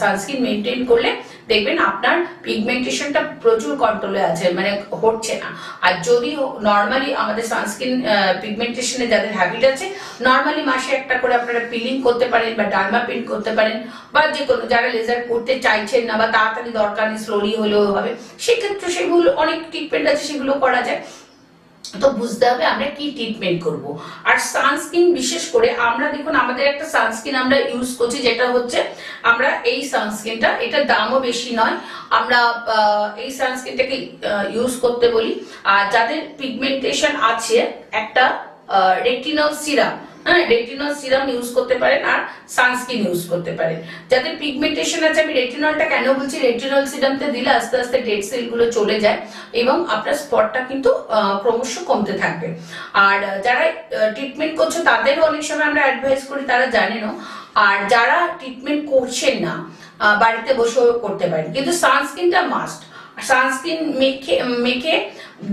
Sunscreen maintain করলে দেখবেন আপনার পিগমেন্টেশনটা প্রচুর কন্ট্রোলে আছে মানে হচ্ছে না। আর যদি নর্মালি আমাদের সানস্ক্রিন পিগমেন্টেশনে যাদের হ্যাবিট আছে নর্মালি মাসে একটা করে আপনারা পিলিং করতে পারেন বা ডার্মা পেন্ট করতে পারেন, বা যে কোনো যারা লেজার করতে চাইছেন না বা তাড়াতাড়ি দরকার নেই স্লোলি হলেও হবে, সেক্ষেত্রে সেগুলো অনেক ট্রিটমেন্ট আছে, সেগুলো করা যায়। তো বুঝতে হবে আমরা কি ট্রিটমেন্ট করব। আর সানস্ক্রিন বিশেষ করে আমরা দেখুন, আমাদের একটা সানস্ক্রিন আমরা ইউজ করছি, যেটা হচ্ছে আমরা এই সানস্ক্রিনটা এটা দামও বেশি নয়। আমরা এই সানস্ক্রিনটাকে ইউজ করতে বলি। আর যাদের পিগমেন্টেশন আছে, একটা রেটিনল সিরাম হ্যাঁ রেটিনল সিরাম ইউজ করতে পারেন আর সানস্ক্রিন ইউজ করতে পারেন। যাদের পিগমেন্টেশন আছে, আমি রেটিনলটা কেন বলছি? রেটিনল সিরামটা দিলে আস্তে আস্তে ডেড সেলগুলো চলে যায় এবং আপনার স্পটটা কিন্তু ক্রমশ কমতে থাকবে। আর যারা ট্রিটমেন্ট করছে, তাদেরও অনেক সময় আমরা অ্যাডভাইস করি, তারা জানেনও। আর যারা ট্রিটমেন্ট করছেন না বাড়িতে বসেও করতে পারেন। কিন্তু সানস্ক্রিনটা মাস্ট সানস্ক্রিন মেখে মেখে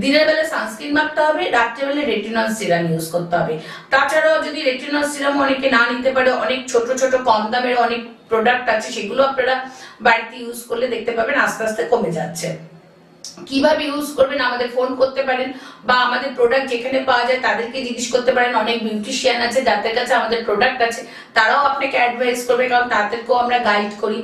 দিনের বেলা সানস্ক্রিন মাখতে হবে রাত্রেবেলা রেটিনল সিরাম ইউজ করতে হবে। তাছাড়াও যদি রেটিনল সিরাম অনেকে না নিতে পারে, অনেক ছোট ছোট, কম দামের অনেক প্রোডাক্ট আছে, সেগুলো আপনারা বাড়িতে ইউজ করলে দেখতে পাবেন, আস্তে আস্তে কমে যাচ্ছে। কীভাবে ইউজ করবেন, আমাদের ফোন করতে পারেন বা আমাদের প্রোডাক্ট যেখানে পাওয়া যায় তাদেরকে জিজ্ঞেস করতে পারেন। অনেক বিউটিশিয়ান আছে, যাদের কাছে আমাদের প্রোডাক্ট আছে, তারাও আপনাকে অ্যাডভাইস করবে, কারণ তাদেরকেও আমরা গাইড করি।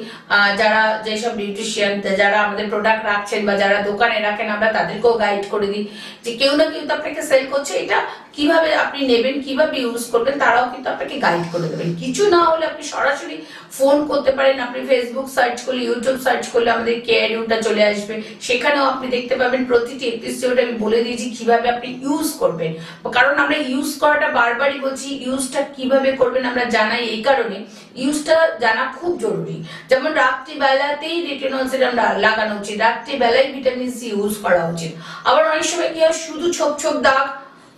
যারা যেসব বিউটিশিয়ান যারা আমাদের প্রোডাক্ট রাখছেন বা যারা দোকানে রাখেন, আমরা তাদেরকেও গাইড করে দিই যে কেউ না কেউ তো আপনাকে সেল করছে। এটা কীভাবে আপনি নেবেন, কীভাবে ইউজ করবেন, তারাও কিন্তু আপনাকে গাইড করে দেবেন কিছু না হলে আপনি সরাসরি ফোন করতে পারেন, আপনি ফেসবুক সার্চ করলে ইউটিউব সার্চ করলে আমাদের কেয়ার ইউটা চলে আসবে। সেখানেও আপনি দেখতে পাবেন, প্রতিটি এপিসোড আমি বলে দিয়েছি কীভাবে আপনি ইউজ করবেন। কারণ আমরা ইউজ করাটা বারবারই বলছি ইউজটা কীভাবে করবেন আমরা জানাই এই কারণে। ইউজটা জানা খুব জরুরি। যেমন রাত্রিবেলাতেই রেটিনল সিরাম লাগানো উচিত, রাত্রিবেলায় ভিটামিন সি ইউজ করা উচিত। আবার অনেক সময় কি হয়, শুধু ছোপ ছোপ দাগ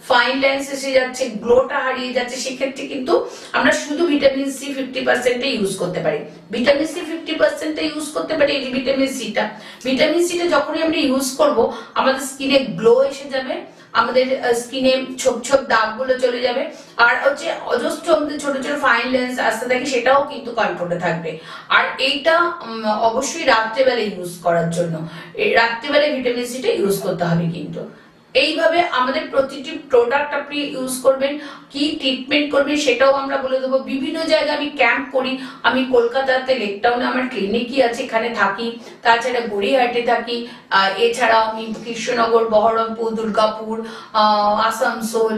ফাইন লাইন্স এসে যাচ্ছে গ্লোটা হারিয়ে যাচ্ছে, সেক্ষেত্রে কিন্তু আমরা শুধু ভিটামিন সি ফিফটি পার্সেন্টে ইউজ করতে পারি। ভিটামিন সি ফিফটি পার্সেন্টে ইউজ করতে পারি এই ভিটামিন সিটা ভিটামিন সিটা যখনই আমরা ইউজ করব, আমাদের স্কিনে গ্লো এসে যাবে, আমাদের স্কিনে ছোপ ছোপ দাগগুলো চলে যাবে। আর হচ্ছে অজস্র আমাদের ছোট ছোট ফাইন লেন্স আসতে থাকে, সেটাও কিন্তু কন্ট্রোলে থাকবে। আর এইটা অবশ্যই রাত্রেবেলা ইউজ করার জন্য। এই রাত্রেবেলায় ভিটামিন সিটা ইউজ করতে হবে কিন্তু। এইভাবে আমাদের প্রতিটি প্রোডাক্ট আপনি ইউজ করবেন কি ট্রিটমেন্ট করবেন সেটাও আমরা বলে দেবো। বিভিন্ন জায়গায় আমি ক্যাম্প করি আমি কলকাতাতে লেকটাউনে আমার ক্লিনিকই আছে এখানে থাকি। তাছাড়া গড়িয়াহাটে থাকি। আহ, এছাড়াও আমি কৃষ্ণনগর বহরমপুর দুর্গাপুর আসানসোল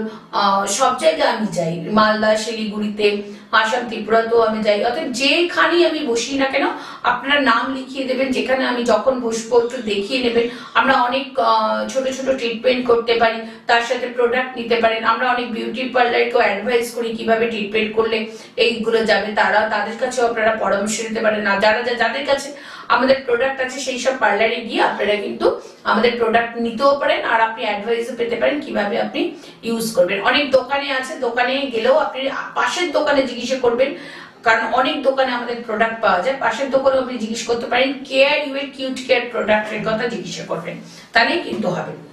সব জায়গায় আমি যাই। মালদা শিলিগুড়িতে আসাম ত্রিপুরাতেও আমি যাই। অর্থাৎ যেখানেই আমি বসি না কেন আপনারা নাম লিখিয়ে দেবেন। যেখানে আমি যখন বসবো একটু দেখিয়ে নেবেন। আমরা অনেক ছোট ছোট ট্রিটমেন্ট করতে পারি, তার সাথে প্রোডাক্ট নিতে পারেন। আমরা অনেক বিউটি পার্লারকেও অ্যাডভাইস করি কীভাবে ট্রিটমেন্ট করলে এইগুলো যাবে। তারা তাদের কাছেও আপনারা পরামর্শ নিতে পারেন। আর যারা যাদের কাছে আমাদের প্রোডাক্ট আছে, সেই সব পার্লারে গিয়ে আপনারা কিন্তু আমাদের প্রোডাক্ট নিতেও পারেন। আর আপনি অ্যাডভাইসও পেতে পারেন কীভাবে আপনি ইউজ করবেন। অনেক দোকানে আছে, দোকানে গেলেও আপনি পাশের দোকানে জিজ্ঞাসা করবেন। কারণ অনেক দোকানে আমাদের প্রোডাক্ট পাওয়া যায়। পাশের দোকানে আপনি জিজ্ঞেস করতে পারেন। কেয়ার ইউএর কিউট কেয়ার প্রোডাক্টের কথা জিজ্ঞাসা করবেন। তাহলেই কিন্তু হবে।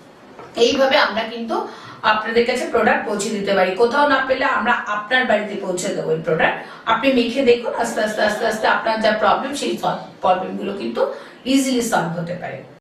এইভাবে আমরা কিন্তু আপনাদের কাছে প্রোডাক্ট পৌঁছে দিতে পারি। কোথাও না পেলে আমরা আপনার বাড়িতে পৌঁছে দেবো এই প্রোডাক্ট আপনি মেখে দেখুন, আস্তে আস্তে আস্তে আস্তে আপনার যা প্রবলেম সেই প্রবলেমগুলো কিন্তু ইজিলি সলভ হতে পারে।